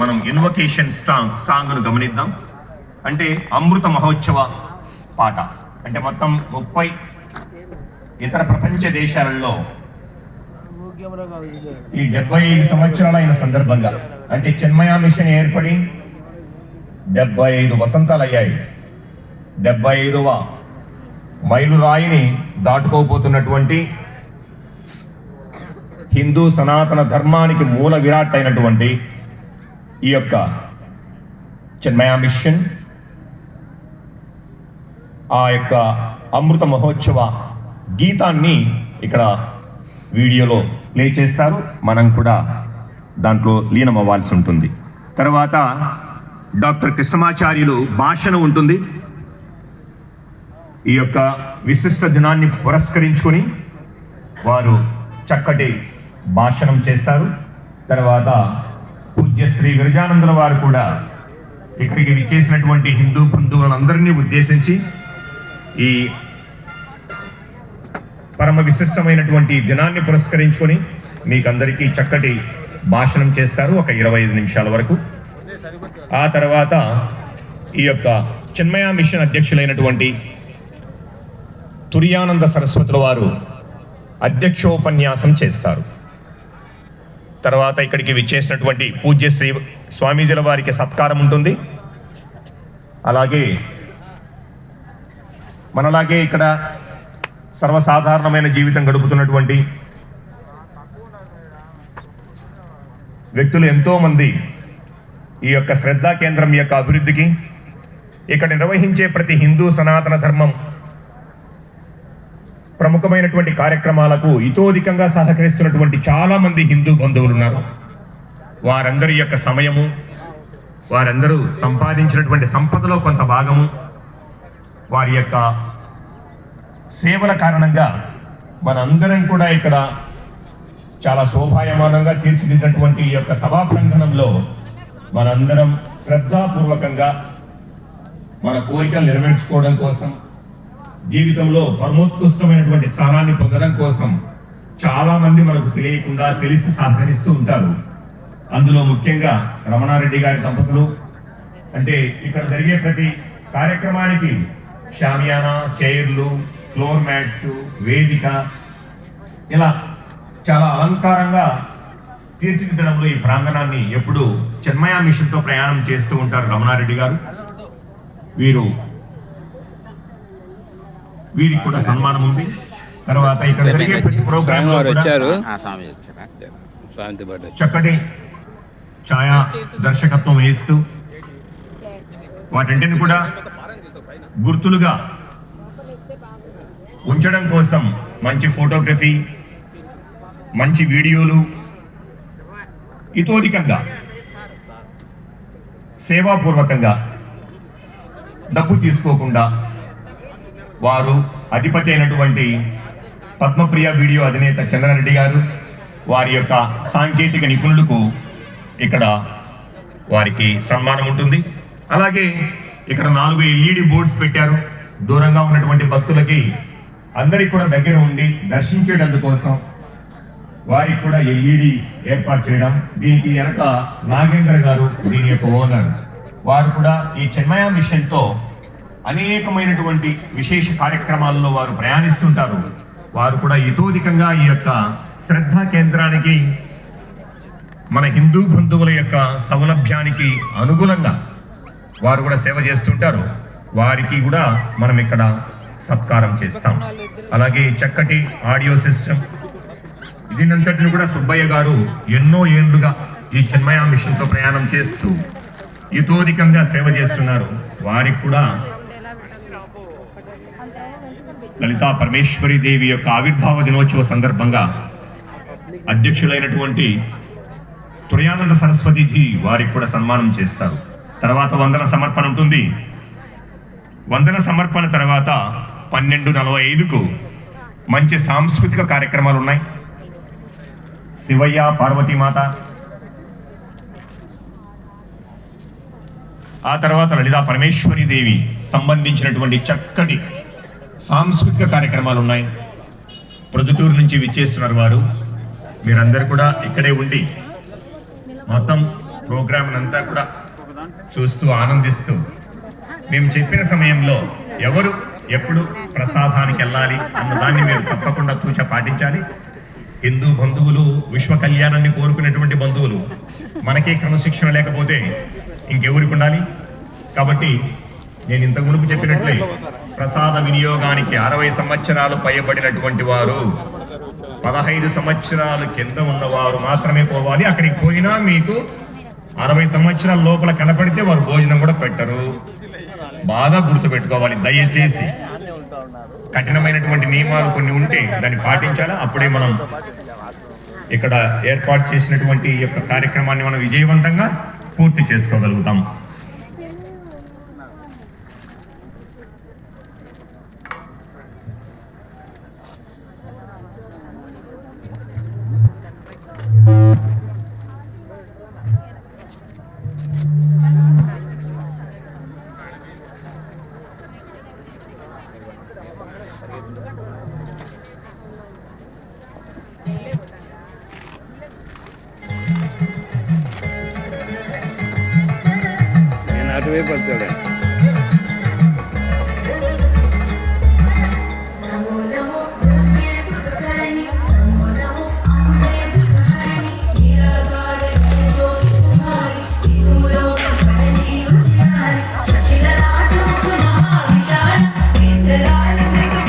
మనం invocation strong సాంగ్ను గమనిద్దాం. అంటే అమృత మహోత్సవ పాట. అంటే మొత్తం ముప్పై ఇతర ప్రపంచ దేశాలలో ఈ డెబ్బై ఐదు సంవత్సరాలు అయిన సందర్భంగా అంటే చిన్మయ మిషన్ ఏర్పడి డెబ్బై ఐదు వసంతాలు అయ్యాయి డెబ్బై ఐదవ మైలురాయిని దాటుకోబోతున్నటువంటి హిందూ సనాతన ధర్మానికి మూల విరాట్ అయినటువంటి ఈ యొక్క చిన్మయ మిషన్ ఆ యొక్క అమృత మహోత్సవ గీతాన్ని ఇక్కడ వీడియోలో ప్లే చేస్తారు. మనం కూడా దాంట్లో లీనం అవ్వాల్సి ఉంటుంది. తర్వాత డాక్టర్ కృష్ణమాచార్యులు భాషణ ఉంటుంది. ఈ యొక్క విశిష్ట దినాన్ని పురస్కరించుకొని వారు చక్కటి భాషణం చేస్తారు. తర్వాత పూజ్య శ్రీ విరజానందుల వారు కూడా ఇక్కడికి విచ్చేసినటువంటి హిందూ బంధువులందరినీ ఉద్దేశించి ఈ పరమ విశిష్టమైనటువంటి దినాన్ని పురస్కరించుకొని మీకందరికీ చక్కటి భాషణం చేస్తారు ఒక ఇరవై ఐదు నిమిషాల వరకు. ఆ తర్వాత ఈ యొక్క చిన్మయ మిషన్ అధ్యక్షులైనటువంటి తురియానంద సరస్వతుల వారు అధ్యక్షోపన్యాసం చేస్తారు. తర్వాత ఇక్కడికి విచ్చేసినటువంటి పూజ్య శ్రీ స్వామీజీల వారికి సత్కారం ఉంటుంది. అలాగే మనలాగే ఇక్కడ సర్వసాధారణమైన జీవితం గడుపుతున్నటువంటి వ్యక్తులు ఎంతోమంది ఈ యొక్క శ్రద్ధా కేంద్రం యొక్క అభివృద్ధికి ఇక్కడ నిర్వహించే ప్రతి హిందూ సనాతన ధర్మం ప్రముఖమైనటువంటి కార్యక్రమాలకు ఇతోధికంగా సహకరిస్తున్నటువంటి చాలా మంది హిందూ బంధువులు ఉన్నారు. వారందరి యొక్క సమయము వారందరూ సంపాదించినటువంటి సంపదలో కొంత భాగము వారి యొక్క సేవల కారణంగా మనందరం కూడా ఇక్కడ చాలా శోభాయమానంగా తీర్చిదిద్దినటువంటి ఈ యొక్క సభా ప్రాంగణంలో మనందరం శ్రద్ధాపూర్వకంగా మన కోరికలు నెరవేర్చుకోవడం కోసం జీవితంలో పరమోత్కృష్టమైనటువంటి స్థానాన్ని పొందడం కోసం చాలా మంది మనకు తెలియకుండా తెలిసి సహకరిస్తూ ఉంటారు. అందులో ముఖ్యంగా రమణారెడ్డి గారి దంపతులు. అంటే ఇక్కడ జరిగే ప్రతి కార్యక్రమానికి షామియానా చైర్లు ఫ్లోర్ మ్యాట్స్ వేదిక ఇలా చాలా అలంకారంగా తీర్చిదిద్దడంలో ఈ ప్రాంగణాన్ని ఎప్పుడు చిన్మయ మిషన్తో ప్రయాణం చేస్తూ ఉంటారు రమణారెడ్డి గారు. వీరు వీరికి కూడా సన్మానం ఉంది. తర్వాత ఇక్కడ జరిగే ప్రతి ప్రోగ్రామ్ వచ్చారు. చక్కటి ఛాయా దర్శకత్వం వేస్తూ వాటింటిని కూడా గుర్తులుగా ఉంచడం కోసం మంచి ఫోటోగ్రఫీ మంచి వీడియోలు ఇతోధికంగా సేవాపూర్వకంగా డబ్బు తీసుకోకుండా వారు అధిపతి అయినటువంటి పద్మప్రియ వీడియో అధినేత చంద్రారెడ్డి గారు వారి యొక్క సాంకేతిక నిపుణులకు ఇక్కడ వారికి సన్మానం ఉంటుంది. అలాగే ఇక్కడ నాలుగు ఎల్ఈడి బోర్డ్స్ పెట్టారు. దూరంగా ఉన్నటువంటి భక్తులకి అందరికి కూడా దగ్గర ఉండి దర్శించేటందుకోసం వారికి కూడా ఎల్ఈడి ఏర్పాటు చేయడం. దీనికి వెనక నాగేంద్ర గారు దీని యొక్క ఓనర్. వారు కూడా ఈ చిన్మయ మిషన్తో అనేకమైనటువంటి విశేష కార్యక్రమాల్లో వారు ప్రయాణిస్తుంటారు. వారు కూడా ఇతోధికంగా ఈ యొక్క శ్రద్ధా కేంద్రానికి మన హిందూ బంధువుల యొక్క సౌలభ్యానికి అనుగుణంగా వారు కూడా సేవ చేస్తుంటారు. వారికి కూడా మనం ఇక్కడ సత్కారం చేస్తాం. అలాగే చక్కటి ఆడియో సిస్టమ్ దీనంతటిని కూడా సుబ్బయ్య గారు ఎన్నో ఏళ్ళుగా ఈ చిన్మయ మిషన్తో ప్రయాణం చేస్తూ ఇతోధికంగా సేవ చేస్తున్నారు. వారికి కూడా లలితా పరమేశ్వరి దేవి యొక్క ఆవిర్భావ దినోత్సవ సందర్భంగా అధ్యక్షులైనటువంటి తురయానంద సరస్వతిజీ వారికి కూడా సన్మానం చేస్తారు. తర్వాత వందన సమర్పణ ఉంటుంది. వందన సమర్పణ తర్వాత పన్నెండు నలభై ఐదుకు మంచి సాంస్కృతిక కార్యక్రమాలు ఉన్నాయి. శివయ్య పార్వతీమాత ఆ తర్వాత లలితా పరమేశ్వరి దేవి సంబంధించినటువంటి చక్కటి సాంస్కృతిక కార్యక్రమాలు ఉన్నాయి. ప్రొద్దుటూరు నుంచి విచ్చేస్తున్నారు వారు. మీరందరూ కూడా ఇక్కడే ఉండి మొత్తం ప్రోగ్రామ్ అంతా కూడా చూస్తూ ఆనందిస్తూ మేము చెప్పిన సమయంలో ఎవరు ఎప్పుడు ప్రసాదానికి వెళ్ళాలి అన్నదాన్ని మీరు తప్పకుండా తూచ పాటించాలి. హిందూ బంధువులు విశ్వ కళ్యాణాన్ని కోరుకునేటువంటి బంధువులు మనకే క్రమశిక్షణ లేకపోతే ఇంకెవరికి ఉండాలి? కాబట్టి నేను ఇంతకు మునుపు చెప్పినట్లే ప్రసాద వినియోగానికి అరవై సంవత్సరాలు పైబడినటువంటి వారు పదహైదు సంవత్సరాల కింద ఉన్నవారు మాత్రమే పోవాలి. అక్కడికి పోయినా మీకు అరవై సంవత్సరాల లోపల కనపడితే వారు భోజనం కూడా పెట్టరు. బాగా గుర్తుపెట్టుకోవాలి దయచేసి. కఠినమైనటువంటి నియమాలు కొన్ని ఉంటే దాన్ని పాటించాలా? అప్పుడే మనం ఇక్కడ ఏర్పాటు చేసినటువంటి ఈ యొక్క కార్యక్రమాన్ని మనం విజయవంతంగా పూర్తి చేసుకోగలుగుతాం. हे बद्दल आहे